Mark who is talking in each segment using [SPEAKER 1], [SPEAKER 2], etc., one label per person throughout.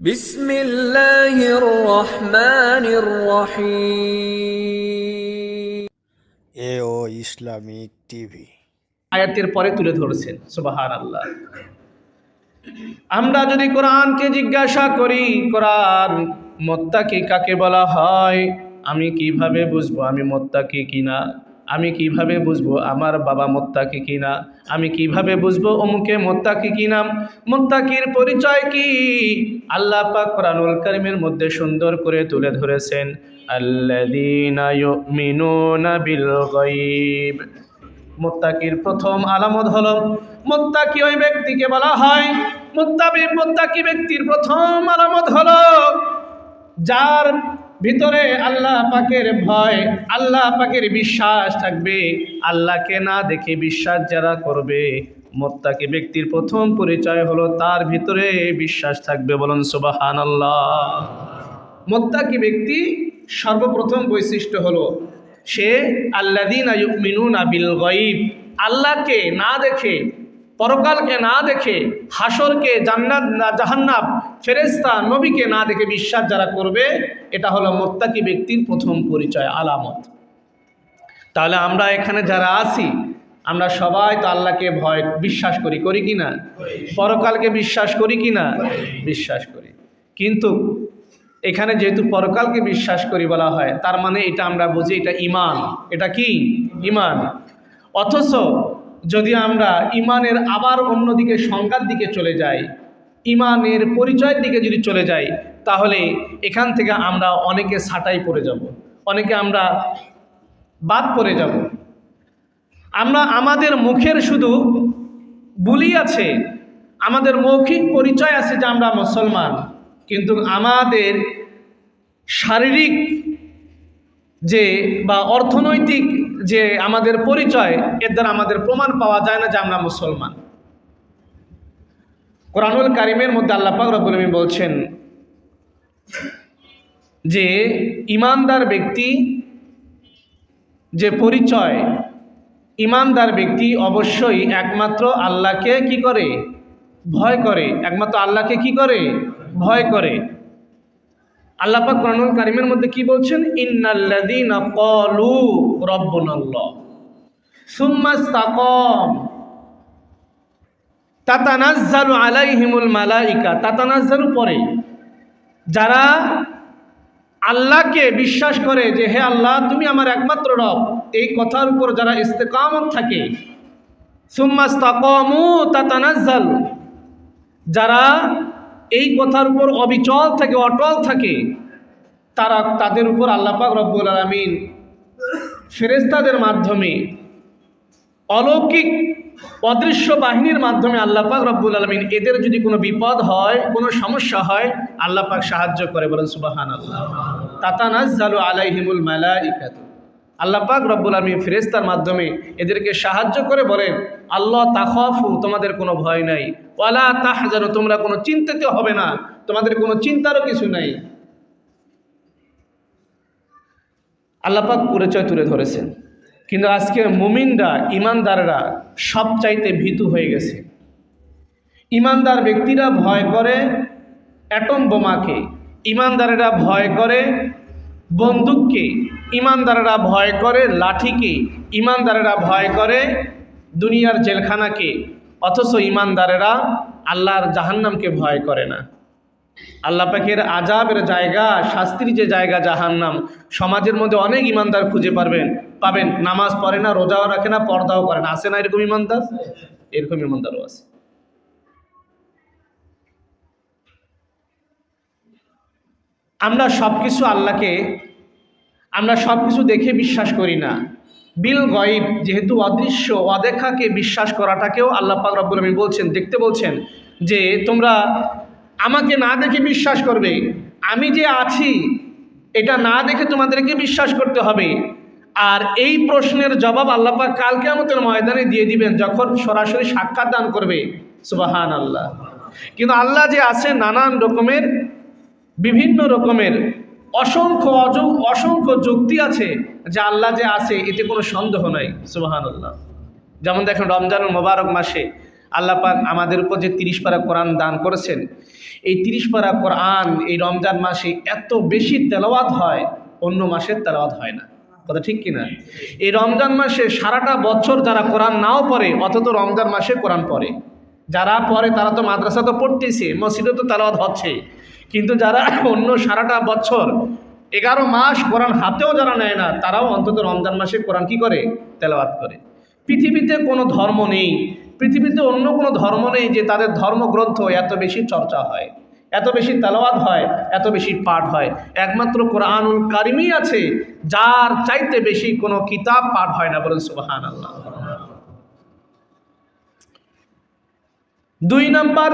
[SPEAKER 1] বিসমিল্লাহির রহমানির রহিম। এ
[SPEAKER 2] ও Islamic TV
[SPEAKER 3] আয়াতের পরে তুলে ধরেছেন সুবাহান আল্লাহ আমরা যদি কোরআনকে জিজ্ঞাসা করি কোরআন মত্তাকে কাকে বলা হয় আমি কীভাবে বুঝব আমি মোত্তাকি কিনা? আমি কীভাবে বুঝব আমার বাবা মোত্তাকি কিনা? আমি কীভাবে বুঝব অমুকে মোত্তাকি কিনা? মোত্তাকির পরিচয় কি? আল্লাহ পাক কোরআনুল কারিমের মধ্যে সুন্দর করে তুলে ধরেছেন, আল্লাযীনা ইউমিনুনা বিল গায়ব। মোত্তাকির প্রথম আলামত হলো, মোত্তাকি ওই ব্যক্তিকে বলা হয়, মোত্তাবি মোত্তাকি ব্যক্তির প্রথম আলামত হলো, যার ভিতরে আল্লাহ পাকের ভয়, আল্লাহ পাকের বিশ্বাস থাকবে। আল্লাহকে না দেখে বিশ্বাস যারা করবে, মোত্তাকি ব্যক্তির প্রথম পরিচয় হলো তার ভিতরে বিশ্বাস থাকবে বলুন সুবাহান আল্লাহ মোত্তাকি ব্যক্তি সর্বপ্রথম বৈশিষ্ট্য হলো, সে আল্লাদিন মিনুন আবিল গঈব আল্লাহকে না দেখে পরকালকে না দেখে, হাসরকে জান্নাত জাহান্নাব ফেরেস্তা নবীকে না দেখে বিশ্বাস যারা করবে, এটা হলো মোত্তাকি ব্যক্তির প্রথম পরিচয়, আলামত। তাহলে আমরা এখানে যারা আছি, আমরা সবাই তো আল্লাহকে ভয়, বিশ্বাস করি করি কি না? পরকালকে বিশ্বাস করি কি না? বিশ্বাস করি। কিন্তু এখানে যেহেতু পরকালকে বিশ্বাস করি বলা হয়, তার মানে এটা আমরা বুঝি, এটা ইমান এটা কি? ইমান অথচ যদি আমরা ইমানের আবার অন্যদিকে সংজ্ঞার দিকে চলে যাই, ইমানের পরিচয়ের দিকে যদি চলে যাই, তাহলে এখান থেকে আমরা অনেকে ছাটাই পড়ে যাব, অনেকে আমরা বাদ পড়ে যাব। আমরা আমাদের মুখের শুধু বুলি আছে, আমাদের মৌখিক পরিচয় আছে যে আমরা মুসলমান, কিন্তু আমাদের শারীরিক যে বা অর্থনৈতিক যে আমাদের পরিচয়, এর দ্বারা আমাদের প্রমাণ পাওয়া যায় না যে আমরা মুসলমান। কোরআনুল কারিমের মধ্যে আল্লাহ পাক রব্বুল বলছেন যে ইমানদার ব্যক্তি যে পরিচয়, ইমানদার ব্যক্তি অবশ্যই একমাত্র আল্লাহকে কি করে? ভয় করে। একমাত্র আল্লাহকে কি করে? ভয় করে। আল্লাহ পাক কোরআনুল কারিমের মধ্যে কি বলছেন? ইন্নাল্লাযীনা ক্বালু রাব্বুনাল্লাহ সুম্মা ইসতাকাম। তাতানাজ্জালু আলাইহিমুল মালাইকা। তাতানাজ্জালু পরে যারা আল্লাহকে বিশ্বাস করে যে, হে আল্লাহ, তুমি আমার একমাত্র রব। এই কথার উপর যারা ইস্তেকামত থাকে সুম্মাস্তাকমু তাতানাজ্জাল। যারা এই কথার উপর অবিচল থাকে, অটল থাকে, তারা তাদের উপর আল্লাপাক রব্বুল আলমিন ফেরেস্তাদের মাধ্যমে অলৌকিক অদৃশ্য বাহিনীর মাধ্যমে আল্লাপাক রব্বুল আলমিন এদের যদি কোনো বিপদ হয়, কোনো সমস্যা হয় আল্লাপাক সাহায্য করে বলেন সুবাহান আল্লাহ তাতানাজ্জালু আলাইহিমুল মালাইকাত আল্লাপাক রব্বুল আলমিন ফেরেস্তার মাধ্যমে এদেরকে সাহায্য করে বলেন, আল্লাহ তাখফু, তোমাদের কোনো ভয় নাই। ওয়ালা তাহ যেন তোমরা কোনো চিন্তিত হবে না। তোমাদের কোনো চিন্তারও কিছু নাই। আল্লাপাক পরিচয় তুলে ধরেছেন। কিন্তু আজকে মুমিনরা, ইমানদাররা সব চাইতে ভীতু হয়ে গেছে। ইমানদার ব্যক্তিরা ভয় করে অ্যাটম বোমাকে, ইমানদারেরা ভয় করে বন্দুককে ইমানদারেরা ভয় করে, লাঠিকে ইমানদারেরা ভয় করে, দুনিয়ার জেলখানাকে, অথচ ইমানদারেরা আল্লাহর জাহান্নামকে ভয় করে না। আল্লাহ পাকের আজাবের জায়গা, শাস্তির যে জায়গা জাহান্নাম, সমাজের মধ্যে অনেক ইমানদার খুঁজে পারবেন, পাবেন। নামাজ পড়ে না, রোজাও রাখে না, পর্দাও করে না। আছে না এরকম ইমানদার? এরকম ইমানদারও আছে। আমরা সব কিছু আল্লাহকে, আমরা সব কিছু দেখে বিশ্বাস করি না। বিল গয়েব, যেহেতু অদৃশ্য, অদেখাকে বিশ্বাস করাটাকেও আল্লাহ পাক রব্বুল আলামিন বলছেন, দেখতে বলছেন যে তোমরা আমাকে না দেখে বিশ্বাস করবে, আমি যে আছি, এটা না দেখে তোমাদেরকে বিশ্বাস করতে হবে। আর এই প্রশ্নের জবাব আল্লাপাক কালকে আমাদের ময়দানে দিয়ে দিবেন, যখন সরাসরি সাক্ষাৎ দান করবে। সুবাহান আল্লাহ কিন্তু আল্লাহ যে আছে নানান রকমের বিভিন্ন রকমের অসংখ্য অজ অসংখ্য যুক্তি আছে যে আল্লাহ যে আছে, এতে কোনো সন্দেহ নাই সুবাহান আল্লাহ যেমন দেখেন, রমজানুল মোবারক মাসে আল্লাহ পাক আমাদের উপর যে তিরিশ পারা কোরআন দান করেছেন, এই তিরিশ পারা কোরআন এই রমজান মাসে এত বেশি তেলাওয়াত হয়, অন্য মাসের তেলাওয়াত হয় না। কথা ঠিক কিনা? এই রমজান মাসে সারাটা বছর যারা কোরআন নাও পড়ে, অথচ রমজান মাসে কোরআন পড়ে। যারা পড়ে, তারা তো মাদ্রাসা তো পড়তেছে, মসজিদে তো তেলাওয়াত হচ্ছে। কিন্তু যারা অন্য সারাটা বছর এগারো মাস কোরআন হাতেও যারা নেয় না, তারাও অন্তত রমজান মাসে কোরআন কি করে? তেলাওয়াত করে। পৃথিবীতে কোনো ধর্ম নেই, পৃথিবীতে অন্য কোনো ধর্ম নেই যে তাদের ধর্মগ্রন্থ এত বেশি চর্চা হয়, এত বেশি তেলাওয়াত হয়, এত বেশি পাঠ হয়। একমাত্র কোরআনুল কারিমই আছে, যার চাইতে বেশি কোনো কিতাব পাঠ হয় না বলেন সুবাহান আল্লাহ দুই নাম্বার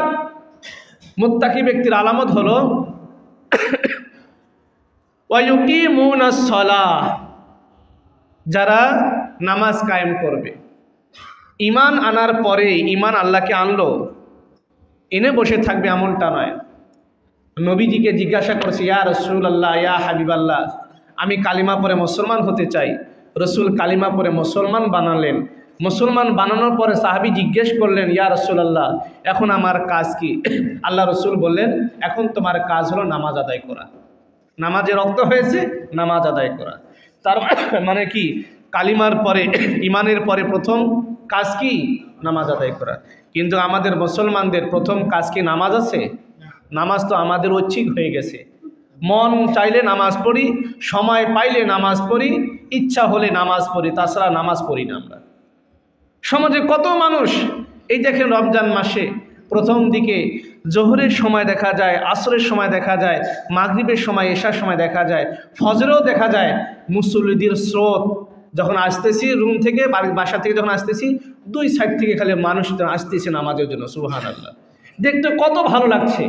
[SPEAKER 3] মুত্তাকি ব্যক্তির আলামত হলো ওয়ায়ুকিমুনাস-সালাহ যারা নামাজ কায়েম করবে। ইমান আনার পরে ইমান আল্লাহকে আনলো, এনে বসে থাকবে এমনটা নয়। নবীজিকে জিজ্ঞাসা করছে, ইয়া রসুল আল্লাহ ইয়া হাবিব আল্লাহ আমি কালিমা পরে মুসলমান হতে চাই। রসুল কালিমা পরে মুসলমান বানালেন। মুসলমান বানানোর পরে সাহাবি জিজ্ঞেস করলেন, ইয়া রসুল আল্লাহ এখন আমার কাজ কি? আল্লাহ রসুল বললেন, এখন তোমার কাজ হলো নামাজ আদায় করা। নামাজে রক্ত হয়েছে নামাজ আদায় করা। তার মানে কি? কালিমার পরে ইমানের পরে প্রথম কাজ কি? নামাজ আদায় করা। কিন্তু আমাদের মুসলমানদের প্রথম কাজ কি নামাজ আছে? নামাজ তো আমাদের ঐচ্ছিক হয়ে গেছে। মন চাইলে নামাজ পড়ি, সময় পাইলে নামাজ পড়ি, ইচ্ছা হলে নামাজ পড়ি, তাছাড়া নামাজ পড়ি না আমরা। সমাজে কত মানুষ, এই দেখেন রমজান মাসে প্রথম দিকে জোহরের সময় দেখা যায়, আসরের সময় দেখা যায়, মাগরিবের সময়, এশার সময় দেখা যায়, ফজরেও দেখা যায় মুসল্লিদের স্রোত। যখন আসতেছি রুম থেকে, বাড়ির বাসা থেকে যখন আসতেছি, দুই সাইড থেকে খালি মানুষ আসতেছে নামাজের জন্য সুহান আল্লাহ দেখতে কত ভালো লাগছে।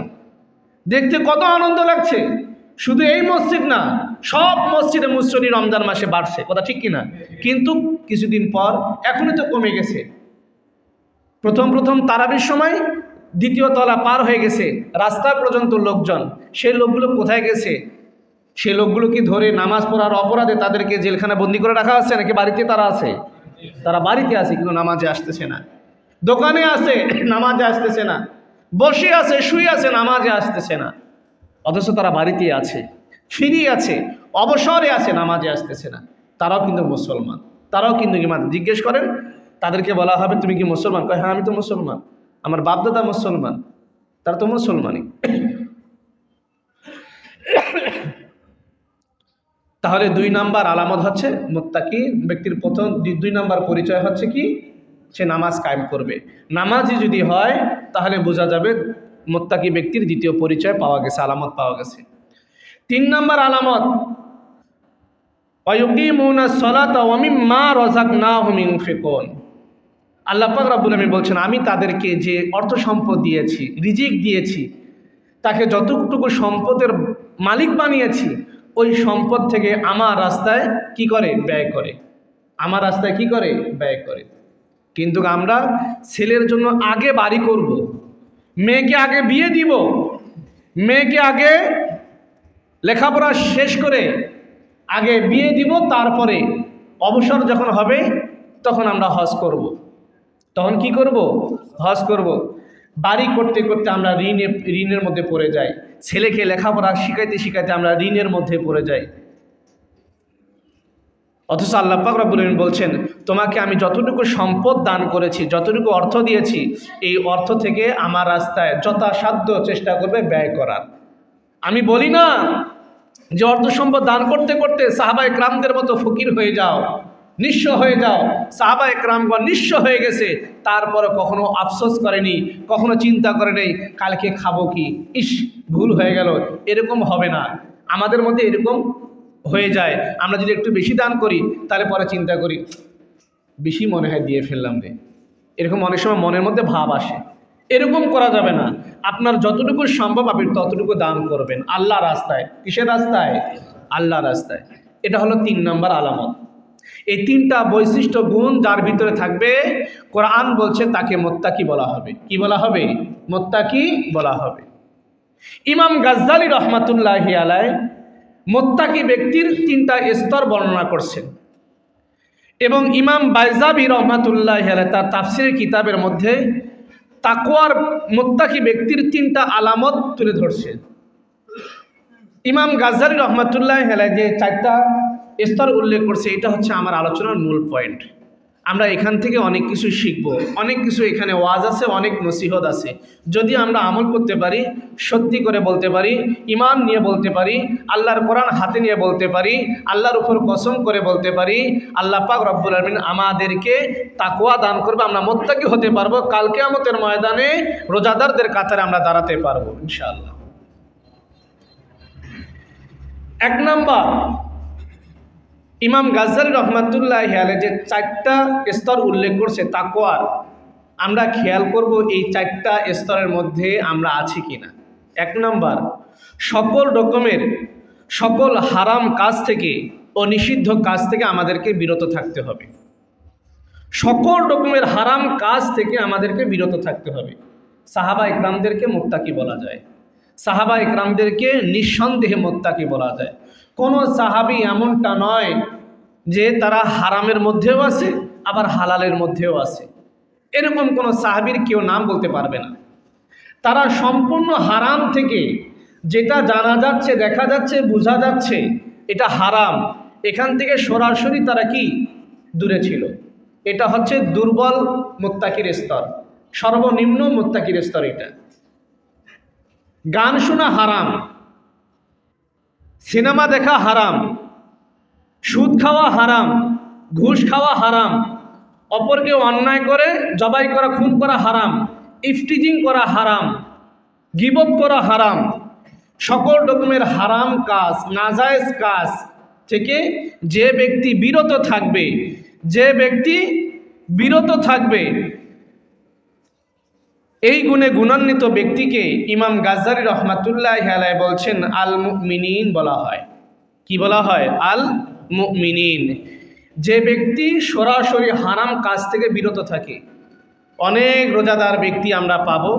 [SPEAKER 3] দেখতে কত আনন্দ লাগছে। শুধু এই মসজিদ না, সব মসজিদে মুসল্লি রমজান মাসে বাড়ছে, কথা ঠিক কিনা? কিন্তু কিছুদিন পর এখনই তো কমে গেছে। প্রথম প্রথম তারাবির সময় দ্বিতীয় তলা পার হয়ে গেছে রাস্তা পর্যন্ত লোকজন। সেই লোকগুলো কোথায় গেছে? সেই লোকগুলো কি ধরে নামাজ পড়ার অপরাধে তাদেরকে জেলখানা বন্দি করে রাখা আছে নাকি বাড়িতে তারা আছে? তারা বাড়িতে আছে, কিন্তু নামাজে আসতেছে না। দোকানে আছে, নামাজে আসতেছে না। বসে আছে, শুয়ে আছে, নামাজে আসতেছে না। অথচ তারা বাড়িতে আছে ফিরি আছে, অবসরে আছে, নামাজে আসতেছে না। তারাও কিন্তু মুসলমান। তারাও কিন্তু ইমান জিজ্ঞেস করেন, তাদেরকে বলা হবে, তুমি কি মুসলমান? কয় হ্যাঁ আমি তো মুসলমান। আমার বাপদাদা মুসলমান, তারা তো মুসলমানই। তাহলে দুই নাম্বার আলামত হচ্ছে মোত্তাকি ব্যক্তির প্রথম দুই- দুই নাম্বার পরিচয় হচ্ছে কি? সে নামাজ কায়েম করবে। নামাজই যদি হয়, তাহলে বোঝা যাবে মোত্তাকি ব্যক্তির দ্বিতীয় পরিচয় পাওয়া গেছে, আলামত পাওয়া গেছে। তিন নম্বর আলামত অয়ুকিমুনা সলাত ওয়ামিম্মা রাযাকনাহুম ইউনফিকুন আল্লাহ পাক রাব্বুল আলামিন বলছেন, আমি তাদেরকে যে অর্থ সম্পদ দিয়েছি, রিজিক দিয়েছি, তাকে যতটুকু সম্পদের মালিক বানিয়েছি, ওই সম্পদ থেকে আমার রাস্তায় কি করে? ব্যয় করে। আমার রাস্তায় কি করে? ব্যয় করে। কিন্তু আমরা ছেলের জন্য আগে বাড়ি করব। মেয়েকে আগে বিয়ে দিব মেয়েকে আগে লেখাপড়া শেষ করে আগে বিয়ে দিব, তারপরে অবসর যখন হবে তখন আমরা হজ করব। তখন কি করব হজ করব। বাড়ি করতে করতে আমরা ঋণে, ঋণের মধ্যে পড়ে যাই ছেলেকে লেখাপড়া শিখাইতে শিখাইতে আমরা ঋণের মধ্যে পড়ে যাই অথচ আল্লাহ পাক রব্বুল বলছেন, তোমাকে আমি যতটুকু সম্পদ দান করেছি, যতটুকু অর্থ দিয়েছি, এই অর্থ থেকে আমার রাস্তায় যথাসাধ্য চেষ্টা করবে ব্যয় করার। আমি বলি না যে অর্থ সম্পদ দান করতে করতে সাহাবাই ক্রামদের মতো ফকির হয়ে যাও, নিঃস্ব হয়ে যাও। সাহাবাই ক্রামগণ নিঃস্ব হয়ে গেছে তারপরে কখনো আফসোস করেনি, কখনো চিন্তা করে নেই, কালকে খাব কি? ইস, ভুল হয়ে গেল, এরকম হবে না। আমাদের মধ্যে এরকম হয়ে যায়। আমরা যদি একটু বেশি দান করি, তাহলে পরে চিন্তা করি, বেশি মনে হয় দিয়ে ফেললাম রে। এরকম অনেক সময় মনের মধ্যে ভাব আসে। এরকম করা যাবে না। আপনার যতটুকু সম্ভব আপনি ততটুকু দান করবেন। আল্লাহ রাস্তায়। কিসের রাস্তায়? আল্লাহ রাস্তায়। এটা হলো তিন নম্বর আলামত। এই তিনটা বৈশিষ্ট্য গুণ যার ভিতরে থাকবে, কোরআন বলছে তাকে মোত্তাকি বলা হবে। কি বলা হবে? মোত্তাকি বলা হবে। ইমাম গাজ্জালি রহমাতুল্লাহি আলায় মোত্তাকি ব্যক্তির তিনটা স্তর বর্ণনা করছেন এবং ইমাম বাইজাবি রহমাতুল্লাহ তার তাফসির কিতাবের মধ্যে তাকোয়ার মোত্তাকি ব্যক্তির তিনটা আলামত তুলে ধরছে। ইমাম গাজারি রহমাতুল্লাহ হেলায় যে চারটা স্তর উল্লেখ করছে, এটা হচ্ছে আমার আলোচনার মূল পয়েন্ট। আমরা এখান থেকে অনেক কিছু শিখব। অনেক কিছু এখানে ওয়াজ আছে, অনেক নসিহত আছে। যদি আমরা আমল করতে পারি, সত্যি করে বলতে পারি ইমান নিয়ে বলতে পারি, আল্লাহর কোরআন হাতে নিয়ে বলতে পারি, আল্লাহর উপর কসম করে বলতে পারি, আল্লাহ পাক রব্বুল আলমিন আমাদেরকে তাকুয়া দান করবে, আমরা মোত্তাকি হতে পারব কালকে আমতের ময়দানে রোজাদারদের কাতারে আমরা দাঁড়াতে পারব, ইনশাআল্লাহ। এক নাম্বার ইমাম গাজ্জালি রহমাতুল্লাহ হেয়ালে যে চারটা স্তর উল্লেখ করছে তাকোয়ার আমরা খেয়াল করব এই চারটা স্তরের মধ্যে আমরা আছি কিনা। এক নম্বর, সকল রকমের, সকল হারাম কাজ থেকে ও নিষিদ্ধ কাজ থেকে আমাদেরকে বিরত থাকতে হবে। সকল রকমের হারাম কাজ থেকে আমাদেরকে বিরত থাকতে হবে। সাহাবা ইকরামদেরকে মোত্তাকি বলা যায়। সাহাবা ইকরামদেরকে নিঃসন্দেহে মোত্তাকি বলা যায়। কোনো সাহাবি এমনটা নয় যে তারা হারামের মধ্যেও আছে, আবার হালালের মধ্যেও আছে। এরকম কোনো সাহাবির কেউ নাম বলতে পারবে না। তারা সম্পূর্ণ হারাম থেকে যেটা জানা যাচ্ছে, দেখা যাচ্ছে, বোঝা যাচ্ছে, এটা হারাম। এখান থেকে সরাসরি তারা কি? দূরে ছিল। এটা হচ্ছে দুর্বল মোত্তাকির স্তর। সর্বনিম্ন মোত্তাকির স্তর এটা। গান শোনা হারাম। সিনেমা দেখা হারাম, সুদ খাওয়া হারাম, ঘুষ খাওয়া হারাম, অপরকে অন্যায় করে, জবাই করা, খুন করা হারাম, ইফটিজিং করা হারাম গিবত করা হারাম, সকল রকমের হারাম কাজ, নাজায়েজ কাজ থেকে যে ব্যক্তি বিরত থাকবে, যে ব্যক্তি বিরত থাকবে এই গুণে গুণান্বিত ব্যক্তিকে ইমাম গাজ্জারি রহমাতুল্লাহ আলায় বলছেন আল মুমিনিন বলা হয়। কি বলা হয়? আল মুমিনিন যে ব্যক্তি সরাসরি হারাম কাজ থেকে বিরত থাকে, অনেক রোজাদার ব্যক্তি আমরা পাবো,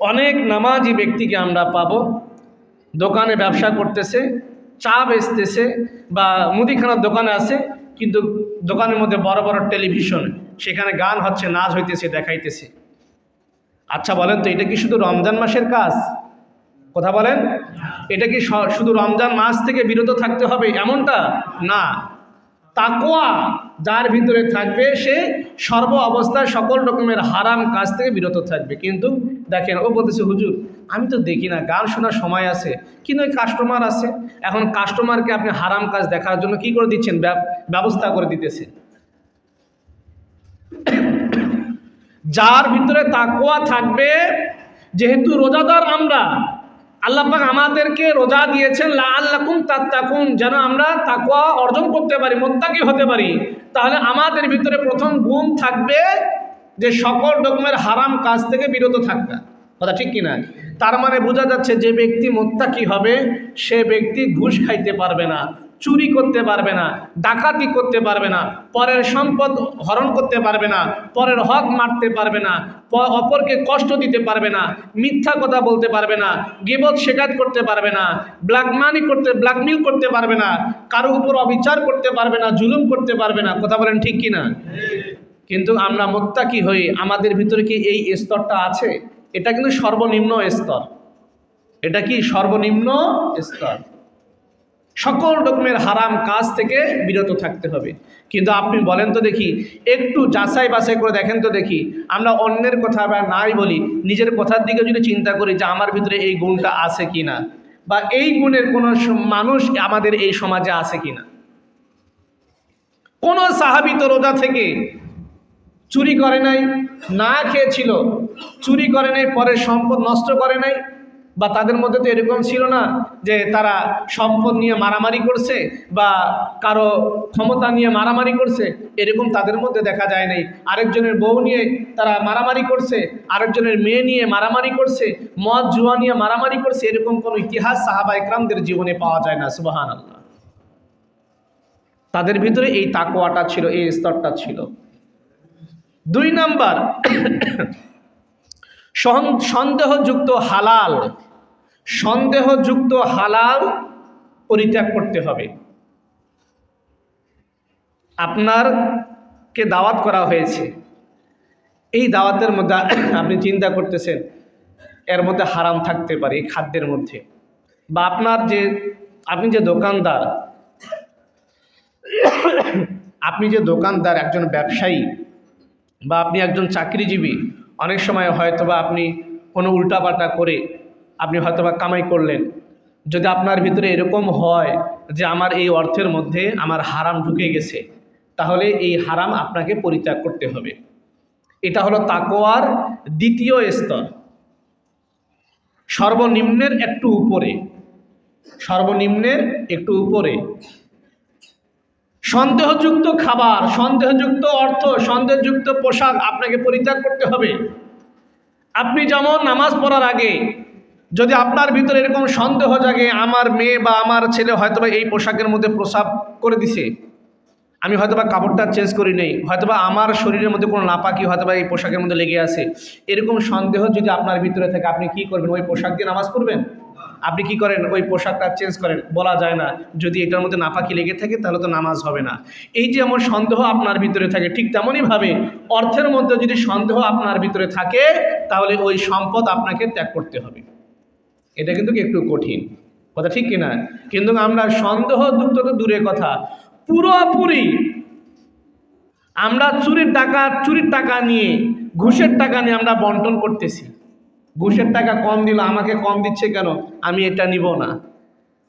[SPEAKER 3] অনেক নামাজি ব্যক্তিকে আমরা পাবো, দোকানে ব্যবসা করতেছে, চা বেচতেছে বা মুদিখানার দোকানে আছে, কিন্তু দোকানের মধ্যে বড় বড় টেলিভিশন, সেখানে গান হচ্ছে, নাচ হইতেছে, দেখাইতেছে। আচ্ছা বলেন তো, এটা কি শুধু রমজান মাসের কাজ? কথা বলেন। এটা কি শুধু রমজান মাস থেকে বিরত থাকতে হবে এমনটা? না। তাকোয়া যার ভিতরে থাকবে, সে সর্ব অবস্থায় সকল রকমের হারাম কাজ থেকে বিরত থাকবে। কিন্তু দেখেন, ও বলতেছে, হুজুর, আমি তো দেখি না, গান শোনার সময় আছে। কিন্তু ওই কাস্টমার আছে? এখন কাস্টমারকে আপনি হারাম কাজ দেখার জন্য কি করে দিচ্ছেন? ব্যবস্থা করে দিতেছেন যার ভিতরে তাকোয়া থাকবে, যেহেতু রোজাদার আমরা, আল্লাহ পাক আমাদেরকে রোজা দিয়েছেন লা আল্লাকুম তাত্তাকুন, যেন আমরা তাকোয়া অর্জন করতে পারি, মোত্তাকি হতে পারি। তাহলে আমাদের ভিতরে প্রথম গুণ থাকবে যে সকল রকমের হারাম কাজ থেকে বিরত থাকবে। কথা ঠিক কিনা? তার মানে বোঝা যাচ্ছে যে ব্যক্তি মোত্তাকি হবে, সে ব্যক্তি ঘুষ খাইতে পারবে না। চুরি করতে পারবে না ডাকাতি করতে পারবে না পরের সম্পদ হরণ করতে পারবে না পরের হক মারতে পারবে না অপরকে কষ্ট দিতে পারবে না মিথ্যা কথা বলতে পারবে না গিবত শেখাত করতে পারবে না ব্ল্যাক মানি করতে ব্ল্যাকমেল করতে পারবে না কারও উপর অবিচার করতে পারবে না জুলুম করতে পারবে না কথা বলেন ঠিক কি না কিন্তু আমরা মোত্তাকি হই আমাদের ভিতরে কি এই স্তরটা আছে এটা কিন্তু সর্বনিম্ন স্তর এটা কি সর্বনিম্ন স্তর সকল রকমের হারাম কাজ থেকে বিরত থাকতে হবে। কিন্তু আপনি বলেন তো দেখি, একটু যাচাই বাছাই করে দেখেন তো দেখি, আমরা অন্যের কথা বা নাই বলি, নিজের কথার দিকে যদি চিন্তা করি যে আমার ভিতরে এই গুণটা আছে কি না বা এই গুণের কোনো মানুষ আমাদের এই সমাজে আছে কি না কোনো সাহাবি তো রোজা থেকে চুরি করে নাই, না খেয়েছিল, চুরি করে নাই পরে সম্পদ নষ্ট করে নাই বা তাদের মধ্যে তো এরকম ছিল না যে তারা সম্পদ নিয়ে মারামারি করছে বা কারও ক্ষমতা নিয়ে মারামারি করছে, এরকম তাদের মধ্যে দেখা যায় নাই। আরেকজনের বউ নিয়ে তারা মারামারি করছে, আরেকজনের মেয়ে নিয়ে মারামারি করছে, মদ, জুয়া নিয়ে মারামারি করছে, এরকম কোনো ইতিহাস সাহাবা ইকরামদের জীবনে পাওয়া যায় না সুবাহান আল্লাহ তাদের ভিতরে এই তাকোয়াটা ছিল, এই স্তরটা ছিল। দুই নাম্বার সন্দেহযুক্ত হালাল। সন্দেহযুক্ত হালাল পরিত্যাগ করতে হবে। আপনার কে দাওয়াত করা হয়েছে। এই দাওয়াতের মধ্যে আপনি চিন্তা করতেছেন, এর মধ্যে হারাম থাকতে পারে এই খাদ্যের মধ্যে। বা আপনার যে, আপনি যে দোকানদার, আপনি যে দোকানদার, একজন ব্যবসায়ী, বা আপনি একজন চাকরিজীবী, অনেক সময় হয়তোবা আপনি কোনো উল্টাপাল্টা করে আপনি হয়তো বা কামাই করলেন। যদি আপনার ভিতরে এরকম হয় যে আমার এই অর্থের মধ্যে আমার হারাম ঢুকে গেছে, তাহলে এই হারাম আপনাকে পরিত্যাগ করতে হবে। এটা হলো তাকোয়ার দ্বিতীয় স্তর। সর্বনিম্নের একটু উপরে। সর্বনিম্নের একটু উপরে। সন্দেহযুক্ত খাবার, সন্দেহযুক্ত অর্থ, সন্দেহযুক্ত পোশাক আপনাকে পরিত্যাগ করতে হবে। আপনি যেমন নামাজ পড়ার আগে যদি আপনার ভিতরে এরকম সন্দেহ জাগে, আমার মেয়ে বা আমার ছেলে হয়তোবা এই পোশাকের মধ্যে প্রসাব করে দিছে, আমি হয়তোবা কাপড়টা চেঞ্জ করি নেই, হয়তোবা আমার শরীরের মধ্যে কোনো নাপাকি হয়তোবা এই পোশাকের মধ্যে লেগে আছে, এরকম সন্দেহ যদি আপনার ভিতরে থাকে, আপনি কি করবেন? ওই পোশাক দিয়ে নামাজ পড়বেন? আপনি কি করেন? ওই পোশাকটা চেঞ্জ করেন, বলা যায় না। যদি এটার মধ্যে নাপাকি লেগে থাকে, তাহলে তো নামাজ হবে না। এই যে আমার সন্দেহ আপনার ভিতরে থাকে, ঠিক তেমনইভাবে অর্থের মধ্যে যদি সন্দেহ আপনার ভিতরে থাকে, তাহলে ওই সম্পদ আপনাকে ত্যাগ করতে হবে। এটা কিন্তু একটু কঠিন? কথা ঠিক কিনা? কিন্তু আমরা সন্দেহ দুঃখ তো দূরের কথা। পুরোপুরি আমরা চুরির টাকা চুরির টাকা নিয়ে, ঘুষের টাকা নিয়ে আমরা বন্টন করতেছি। ঘুষের টাকা কম দিল, আমাকে কম দিচ্ছে কেন? আমি এটা নিব না।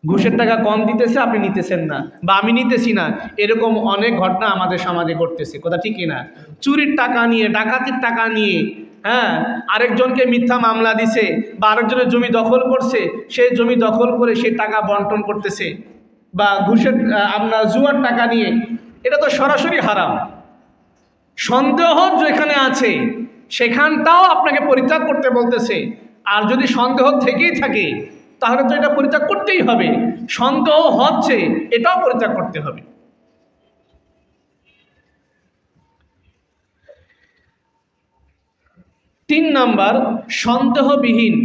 [SPEAKER 3] ঘুষের টাকা কম দিতেছে, আপনি নিতেছেন না। বা আমি নিতেছি না। এরকম অনেক ঘটনা আমাদের সমাজে ঘটতেছে। কথা ঠিকই না চুরির টাকা নিয়ে, ডাকাতির টাকা নিয়ে হ্যাঁ আরেকজনকে মিথ্যা মামলা দিছে বা আরেকজনের জমি দখল করছে সেই জমি দখল করে সে টাকা বন্টন করতেছে বা ঘুষের আপনার জুয়ার টাকা নিয়ে। এটা তো সরাসরি হারাম। সন্দেহ যেখানে আছে, সেখানটাও আপনাকে পরিত্যাগ করতে বলতেছে। আর যদি সন্দেহ থেকেই থাকে, তাহলে তো এটা পরিত্যাগ করতেই হবে। সন্দেহ হচ্ছে, এটাও পরিত্যাগ করতে হবে। তিন নাম্বার, সন্দেহবিহীন।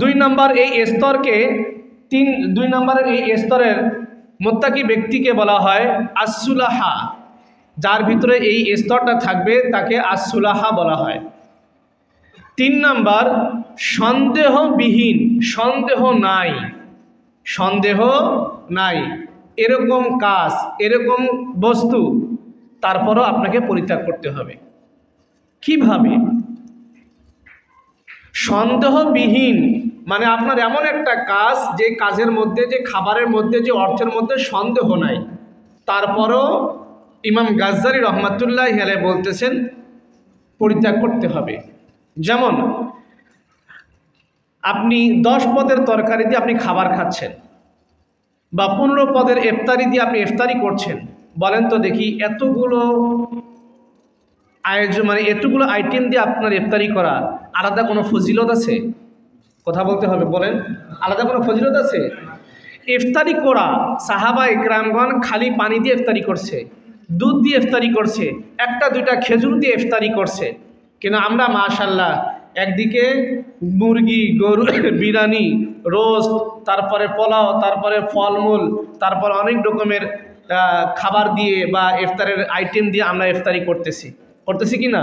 [SPEAKER 3] দুই নাম্বার এই স্তরকে তিন, দুই নাম্বারের এই স্তরের মোত্তাকি ব্যক্তিকে বলা হয় আসুলাহা যার ভিতরে এই স্তরটা থাকবে, তাকে আসুলাহা বলা হয়। তিন নাম্বার, সন্দেহবিহীন, সন্দেহ নাই। সন্দেহ নাই। এরকম কাজ, এরকম বস্তু, তারপরও আপনাকে পরিত্যাগ করতে হবে। কীভাবে? সন্দেহবিহীন। মানে আপনার এমন একটা কাজ, যে কাজের মধ্যে, যে খাবারের মধ্যে, যে অর্থের মধ্যে সন্দেহ নাই। তারপরও ইমাম গাজ্জারি রহমাতুল্লাহ হেলে বলতেছেন, পরিত্যাগ করতে হবে। যেমন, আপনি দশ পদের তরকারি দিয়ে আপনি খাবার খাচ্ছেন, বা পনেরো পদের ইফতারি দিয়ে আপনি ইফতারি করছেন, বলেন তো দেখি এতগুলো আয়োজন মানে এতগুলো আইটেম দিয়ে আপনার ইফতারি করা, আলাদা কোনো ফজিলত আছে? কথা বলতে হবে, বলেন। আলাদা কোনো ফজিলত আছে? ইফতারি করা, সাহাবা ইকরামগণ খালি পানি দিয়ে ইফতারি করছে, দুধ দিয়ে ইফতারি করছে, একটা, দুইটা খেজুর দিয়ে ইফতারি করছে। কিন্তু আমরা মাশাল্লাহ একদিকে মুরগি, গরু, বিরিয়ানি, রোস্ট, তারপরে পোলাও, তারপরে ফলমূল, তারপর অনেক রকমের খাবার দিয়ে বা ইফতারের আইটেম দিয়ে আমরা ইফতারি করতেছি। করতেছি কি না?